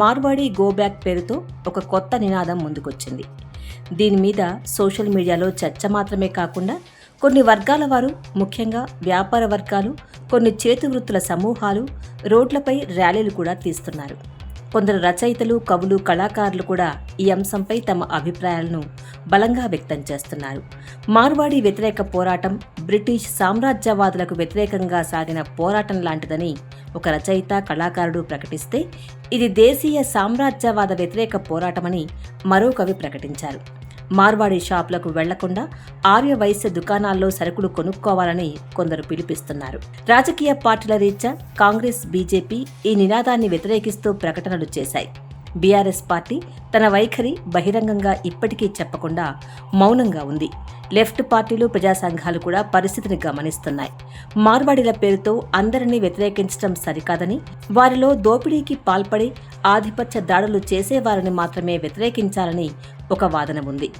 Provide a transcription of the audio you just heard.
Marwadi go back పేరుతో ఒక కొత్త నినాదం ముందుకొచ్చింది. దీని మీద సోషల్ మీడియాలో చర్చ మాత్రమే కాకుండా కొన్ని వర్గాల వారు ముఖ్యంగా వ్యాపార వర్గాలు కొన్ని చేతి వృత్తుల సమూహాలు రోడ్లపై ర్యాలీలు కూడా తీస్తున్నారు. కొందరు రచయితలు కవులు కళాకారులు కూడా ఈ అంశంపై తమ అభిప్రాయాలను బలంగా వ్యక్తం చేస్తున్నారు. మార్వాడి వ్యతిరేక పోరాటం బ్రిటిష్ సామ్రాజ్యవాదులకు వ్యతిరేకంగా సాగిన పోరాటం లాంటిదని ఒక రచయిత కళాకారుడు ప్రకటిస్తే ఇది దేశీయ సామ్రాజ్యవాద వ్యతిరేక పోరాటమని మరో కవి ప్రకటించారు. మార్వాడి షాపులకు వెళ్ళకుండా ఆర్య వైశ్య దుకాణాల్లో సరుకులు కొనుక్కోవాలని కొందరు పిలిపిస్తున్నారు. రాజకీయ పార్టీల రీత్యా కాంగ్రెస్ బీజేపీ ఈ నినాదాన్ని వ్యతిరేకిస్తూ ప్రకటనలు చేశాయి. బీఆర్ఎస్ పార్టీ తన వైఖరి బహిరంగంగా ఇప్పటికీ చెప్పకుండా మౌనంగా ఉంది. లెఫ్ట్ పార్టీలు ప్రజా సంఘాలు కూడా పరిస్థితిని గమనిస్తున్నాయి. మార్వాడీల పేరుతో అందరినీ వ్యతిరేకించడం సరికాదని వారిలో దోపిడీకి పాల్పడి ఆధిపత్య దాడులు చేసేవారిని మాత్రమే వ్యతిరేకించాలని ఒక వాదన ఉంది.